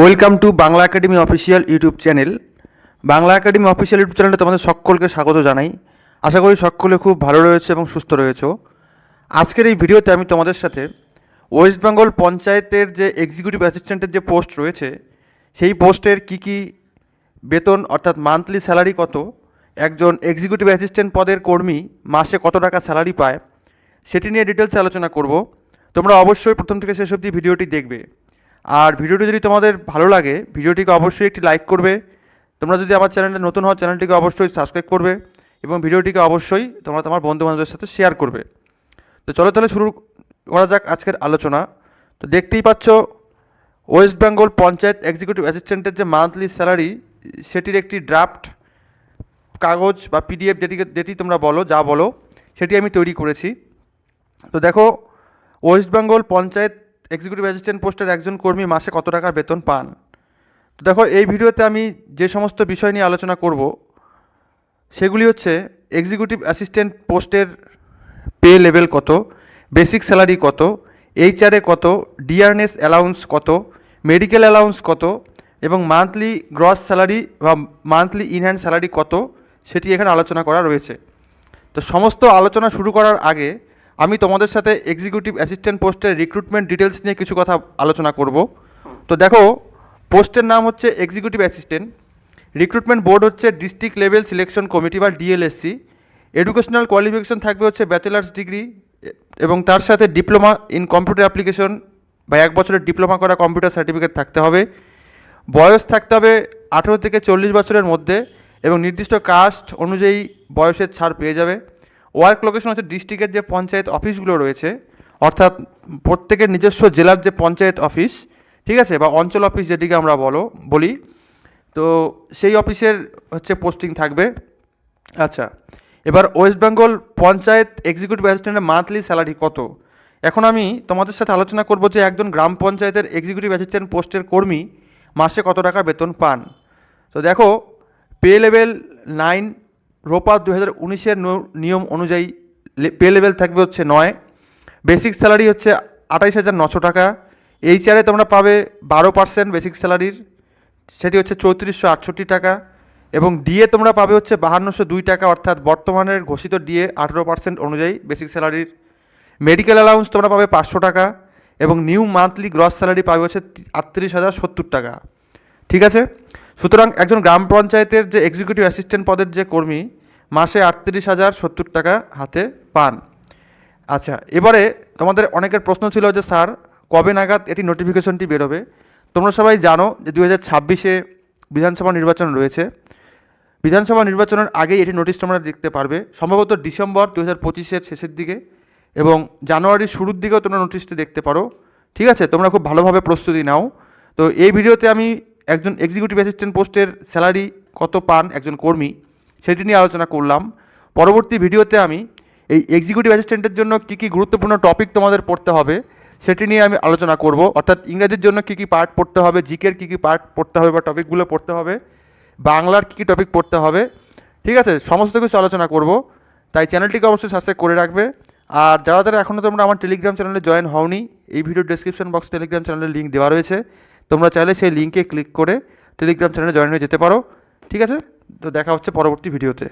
Welcome to Bangla Academy official YouTube channel. Bangla Academy official YouTube চ্যানেলে তোমাদের সকলকে স্বাগত জানাই। আশা করি সকলে খুব ভালো রয়েছে এবং সুস্থ রয়েছে। আজকের এই ভিডিওতে আমি তোমাদের সাথে ওয়েস্ট বেঙ্গল পঞ্চায়েতের যে এক্সিকিউটিভ অ্যাসিস্ট্যান্টের যে পোস্ট রয়েছে, সেই পোস্টের কি কি বেতন, অর্থাৎ মান্থলি স্যালারি কত, একজন এক্সিকিউটিভ অ্যাসিস্ট্যান্ট পদের কর্মী মাসে কত টাকা স্যালারি পায়, সেটি নিয়ে ডিটেলস আলোচনা করব। তোমরা অবশ্যই প্রথম থেকে শেষ অবধি ভিডিওটি দেখবে। আর ভিডিওটি যদি তোমাদের ভালো লাগে, ভিডিওটিকে অবশ্যই একটি লাইক করবে। তোমরা যদি আমার চ্যানেলে নতুন হও, চ্যানেলটিকে অবশ্যই সাবস্ক্রাইব করবে এবং ভিডিওটিকে অবশ্যই তোমরা তোমার বন্ধু বান্ধবের সাথে শেয়ার করবে। তো চলো তাহলে শুরু করা যাক আজকের আলোচনা। তো দেখতেই পাচ্ছ ওয়েস্ট বেঙ্গল পঞ্চায়েত এক্সিকিউটিভ অ্যাসিস্ট্যান্টের যে মান্থলি স্যালারি সেটির একটি ড্রাফট কাগজ বা পিডিএফ যেটিকে যেটি তোমরা বলো, যা বলো, সেটি আমি তৈরি করেছি। তো দেখো West Bengal panchayat executive assistant পোস্টের একজন কর্মী মাসে কত টাকা বেতন পান? তো দেখো, এই ভিডিওতে আমি যে সমস্ত বিষয় নিয়ে আলোচনা করব, সেগুলি হচ্ছে এক্সিকিউটিভ অ্যাসিস্ট্যান্ট পোস্টের পে লেভেল কত বেসিক স্যালারি কত এইচআরএ কত ডিআরএনএস অ্যালাউন্স কত মেডিকেল অ্যালাউন্স কত, এবং মান্থলি গ্রস স্যালারি বা মান্থলি ইনহ্যান্ড স্যালারি কত, সেটি এখানে আলোচনা করা রয়েছে। তো সমস্ত আলোচনা শুরু করার আগে আমি তোমাদের সাথে এক্সিকিউটিভ অ্যাসিস্ট্যান্ট পোস্টের রিক্রুটমেন্ট ডিটেলস নিয়ে কিছু কথা আলোচনা করব। তো দেখো পোস্টের নাম হচ্ছে এক্সিকিউটিভ অ্যাসিস্ট্যান্ট রিক্রুটমেন্ট বোর্ড হচ্ছে ডিস্ট্রিক্ট লেভেল সিলেকশন কমিটি বা ডিএলএসসি এডুকেশনাল কোয়ালিফিকেশন থাকবে হচ্ছে ব্যাচেলার্স ডিগ্রি এবং তার সাথে ডিপ্লোমা ইন কম্পিউটার অ্যাপ্লিকেশন বা এক বছরের ডিপ্লোমা করা কম্পিউটার সার্টিফিকেট থাকতে হবে। বয়স থাকতে হবে আঠেরো থেকে চল্লিশ বছরের মধ্যে এবং নির্দিষ্ট কাস্ট অনুযায়ী বয়সের ছাড় পেয়ে যাবে। ওয়ার্ক লোকেশন হচ্ছে ডিস্ট্রিক্টের যে পঞ্চায়েত অফিসগুলো রয়েছে, অর্থাৎ প্রত্যেকের নিজস্ব জেলার যে পঞ্চায়েত অফিস, ঠিক আছে, বা অঞ্চল অফিস যেটিকে আমরা বলো, বলি, তো সেই অফিসের হচ্ছে পোস্টিং থাকবে। আচ্ছা এবার ওয়েস্ট বেঙ্গল পঞ্চায়েত এক্সিকিউটিভ অ্যাসিস্ট্যান্টের মান্থলি স্যালারি কত? এখন আমি তোমাদের সাথে আলোচনা করব যে একজন গ্রাম পঞ্চায়েতের এক্সিকিউটিভ অ্যাসিস্ট্যান্ট পোস্টের কর্মী মাসে কত টাকা বেতন পান। তো দেখো, পে লেভেল নাইন রোপা দু হাজার উনিশের নিয়ম অনুযায়ী পে লেভেল থাকবে হচ্ছে নয়। বেসিক স্যালারি হচ্ছে আঠাইশ হাজার নশো টাকা। এইচআরে তোমরা পাবে বারো পার্সেন্ট বেসিক স্যালারির। সেটি হচ্ছে চৌত্রিশশো আটষট্টি টাকা। এবং ডিএ তোমরা পাবে হচ্ছে বাহান্নশো দুই টাকা, অর্থাৎ বর্তমানের ঘোষিত ডিএ আঠেরো পার্সেন্ট অনুযায়ী বেসিক স্যালারির। মেডিকেল অ্যালাউন্স তোমরা পাবে পাঁচশো টাকা। এবং নিউ মান্থলি গ্রস স্যালারি পাবে হচ্ছে আটত্রিশ হাজার সত্তর টাকা। ঠিক আছে? সুতরাং একজন গ্রাম পঞ্চায়েতের যে এক্সিকিউটিভ অ্যাসিস্ট্যান্ট পদের যে কর্মী, মাসে আটত্রিশ হাজার সত্তর টাকা হাতে পান। আচ্ছা এবারে তোমাদের অনেকের প্রশ্ন ছিল যে, স্যার, কবে নাগাদ এটি নোটিফিকেশনটি বেরোবে? তোমরা সবাই জানো যে দু হাজার ছাব্বিশে বিধানসভা নির্বাচন রয়েছে। বিধানসভা নির্বাচনের আগেই এটি নোটিশ তোমরা দেখতে পারবে। সম্ভবত ডিসেম্বর দু হাজার পঁচিশের শেষের দিকে এবং জানুয়ারির শুরুর দিকেও তোমরা নোটিশটি দেখতে পারো। ঠিক আছে, তোমরা খুব ভালোভাবে প্রস্তুতি নাও। তো এই ভিডিওতে আমি একজন এক্সিকিউটিভ অ্যাসিস্ট্যান্ট পোস্টের স্যালারি কত পান একজন কর্মী, সেটি নিয়ে আলোচনা করলাম। পরবর্তী ভিডিওতে আমি এই এক্সিকিউটিভ অ্যাসিস্ট্যান্টের জন্য কী কী গুরুত্বপূর্ণ টপিক তোমাদের পড়তে হবে, সেটি নিয়ে আমি আলোচনা করব। অর্থাৎ ইংরেজির জন্য কী কী পার্ট পড়তে হবে জিকের কী কী পার্ট পড়তে হবে বা টপিকগুলো পড়তে হবে, বাংলার কী কী টপিক পড়তে হবে, ঠিক আছে? সমস্ত কিছু আলোচনা করব। তাই চ্যানেলটিকে অবশ্যই সাবস্ক্রাইব করে রাখবে। আর যারা যারা এখনও তোমরা আমার টেলিগ্রাম চ্যানেলে জয়েন হওনি, এই ভিডিও ডেসক্রিপশন বক্স টেলিগ্রাম চ্যানেলের লিঙ্ক দেওয়া রয়েছে। তোমরা চাইলে সেই লিঙ্কে ক্লিক করে টেলিগ্রাম চ্যানেলে জয়েন হয়ে যেতে পারো। ঠিক আছে? তো দেখা হচ্ছে পরবর্তী ভিডিওতে